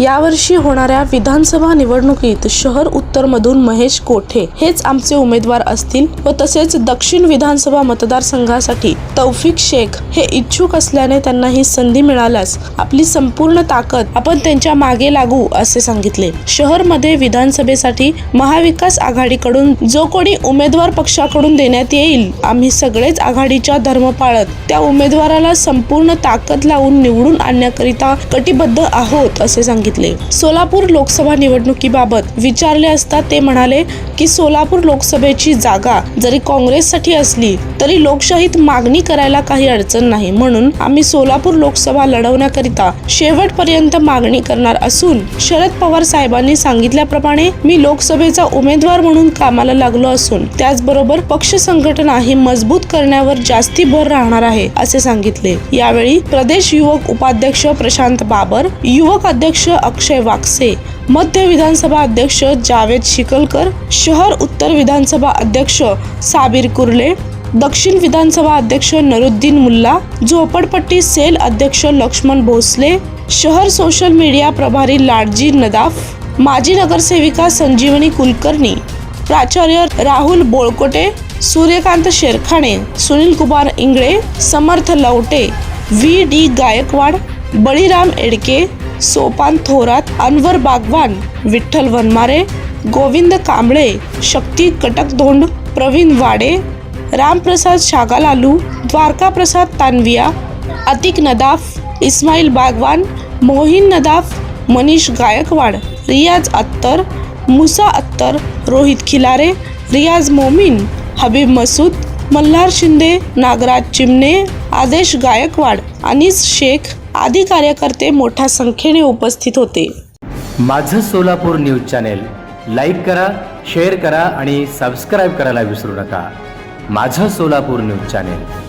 यावर्षी होणाऱ्या विधानसभा निवडणुकीत शहर उत्तरमधून महेश कोठे हेच आमचे उमेदवार असतील व तसेच दक्षिण विधानसभा मतदारसंघासाठी तौफिक शेख हे इच्छुक असल्याने त्यांना ही संधी मिळाल्यास आपली संपूर्ण ताकद आपण त्यांच्या मागे लागू असे सांगितले. शहरमध्ये विधानसभेसाठी महाविकास आघाडीकडून जो कोणी उमेदवार पक्षाकडून देण्यात येईल आम्ही सगळेच आघाडीच्या धर्म पाळत त्या उमेदवाराला संपूर्ण ताकद लावून निवडून आणण्याकरिता कटिबद्ध आहोत असे सांगितले. सोलापूर लोकसभा निवडणुकीबाबत विचारले असता ते म्हणाले की सोलापूर लोकसभेची जागा जरी काँग्रेससाठी असली तरी लोकशाहीत मागणी करायला काही अडचण नाही. म्हणून आम्ही सोलापूर लोकसभा लढवण्याकरिता शेवटपर्यंत मागणी करणार असून शरद पवार साहेबांनी सांगितल्याप्रमाणे मी लोकसभेचा उमेदवार म्हणून कामाला लागलो असून त्याचबरोबर पक्ष संघटना ही मजबूत करण्यावर जास्ती भर राहणार आहे असे सांगितले. यावेळी प्रदेश युवक उपाध्यक्ष प्रशांत बाबर युवक अध्यक्ष अक्षय वाकसे मध्य विधानसभा अध्यक्ष जावेद शिकलकर शहर उत्तर विधानसभा अध्यक्ष साबीर कुर्ले दक्षिण विधानसभा अध्यक्ष नरुद्दीन मुल्ला झोपडपट्टी सेल अध्यक्ष लक्ष्मण भोसले शहर सोशल मीडिया प्रभारी लाडजी नदाफ माजी नगरसेविका संजीवनी कुलकर्णी प्राचार्य राहुल बोळकोटे सूर्यकांत शेरखाणे सुनील कुमार इंगळे समर्थ लवटे व्ही डी गायकवाड बळीराम एडके सोपान थोरात अनवर बागवान विठ्ठल वनमारे गोविंद कांबळे शक्ती कटकधोंड प्रवीण वाडे रामप्रसाद शागालालू द्वारकाप्रसाद तानविया अतिक नदाफ इस्माईल बागवान मोहिन नदाफ मनीष गायकवाड रियाज अत्तर मुसा अत्तर रोहित खिलारे रियाज मोमीन हबीब मसूद मल्हार शिंदे नागराज चिमणे आदेश गायकवाड अनिस शेख आदी कार्यकर्ते मोठ्या संख्येने उपस्थित होते. माझं सोलापूर न्यूज चॅनेल लाईक करा शेअर करा आणि सबस्क्राईब करायला विसरू नका. माझं सोलापूर न्यूज चॅनेल.